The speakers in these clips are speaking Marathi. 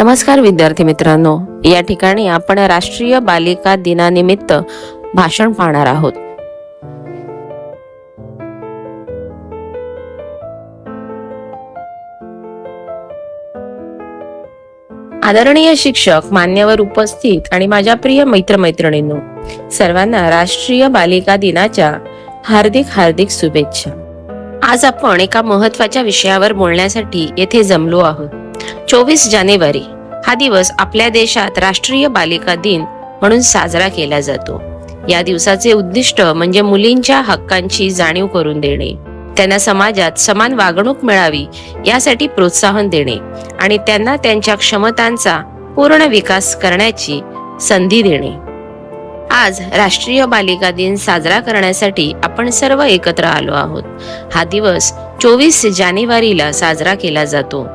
नमस्कार विद्यार्थी मित्रांनो. या ठिकाणी आपण राष्ट्रीय बालिका दिनानिमित्त भाषण पाहणार आहोत. आदरणीय शिक्षक मान्यवर उपस्थित आणि माझ्या प्रिय मित्रमैत्रिणींनो सर्वांना राष्ट्रीय बालिका दिनाच्या हार्दिक हार्दिक शुभेच्छा. आज आपण एका महत्त्वाच्या विषयावर बोलण्यासाठी येथे जमलो आहोत. चोवीस जानेवारी हा दिवस आपल्या देशात राष्ट्रीय बालिका दिन म्हणून साजरा केला जातो. या दिवसाचे उद्दिष्ट म्हणजे मुलींच्या हक्कांची जाणीव करून देणे. त्यांना समाजात समान वागणूक मिळावी यासाठी प्रोत्साहन देणे आणि त्यांना त्यांच्या क्षमतांचा पूर्ण विकास करण्याची संधी देणे. आज राष्ट्रीय बालिका दिन साजरा करण्यासाठी आपण सर्व एकत्र आलो आहोत. हा दिवस चोवीस जानेवारीला साजरा केला जातो.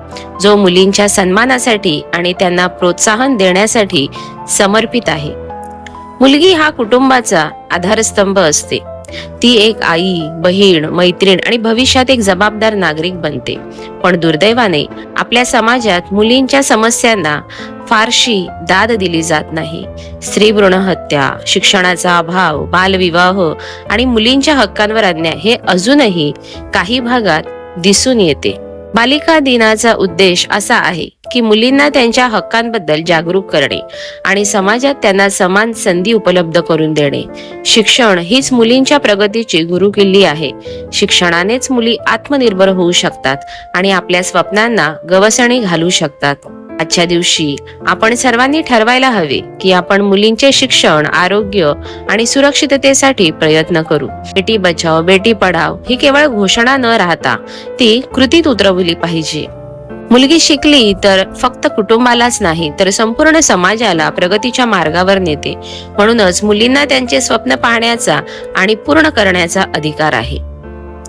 जो मुलींच्या सन्मानासाठी आणि त्यांना प्रोत्साहन देण्यासाठी समर्पित आहे. मुलगी हा कुटुंबाचा आधारस्तंभ असते. ती एक आई बहीण मैत्रीण आणि भविष्यात एक जबाबदार नागरिक बनते. पण दुर्दैवाने आपल्या समाजात मुलींच्या समस्यांना फारशी दाद दिली जात नाही. स्त्री भ्रूण हत्या शिक्षणाचा अभाव बालविवाह आणि मुलींच्या हक्कांवर अन्याय हे अजूनही काही भागात दिसून येते. बालिका दिनाचा उद्देश असा आहे की मुलींना त्यांच्या हक्कांबद्दल जागरूक करणे आणि समाजात त्यांना समान संधी उपलब्ध करून देणे. शिक्षण हीच मुलींच्या प्रगतीची गुरुकिल्ली आहे. शिक्षणानेच मुली आत्मनिर्भर होऊ शकतात आणि आपल्या स्वप्नांना गवसणी घालू शकतात. आजच्या दिवशी आपण सर्वांनी ठरवायला हवे की आपण मुलींचे शिक्षण आरोग्य आणि सुरक्षिततेसाठी प्रयत्न करू. बेटी बचाव बेटी पढाव ही केवळ घोषणा न राहता ती कृतीत उतरवली पाहिजे. मुलगी शिकली तर फक्त कुटुंबालाच नाही तर संपूर्ण समाजाला प्रगतीच्या मार्गावर नेते. म्हणूनच मुलींना त्यांचे स्वप्न पाहण्याचा आणि पूर्ण करण्याचा अधिकार आहे.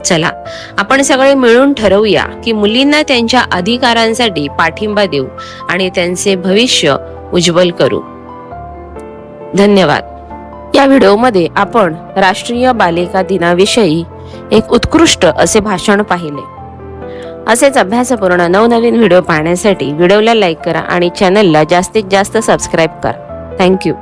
चला आपण सगळे मिळून ठरवूया की मुलींना त्यांच्या अधिकारांसाठी पाठिंबा देऊ आणि त्यांचे भविष्य उज्ज्वल करू. धन्यवाद. या व्हिडिओमध्ये आपण राष्ट्रीय बालिका दिनाविषयी एक उत्कृष्ट असे भाषण पाहिले. असेच अभ्यासपूर्ण नवनवीन व्हिडिओ पाहण्यासाठी व्हिडिओला लाईक करा आणि चॅनलला जास्तीत जास्त सबस्क्राईब करा. थँक्यू.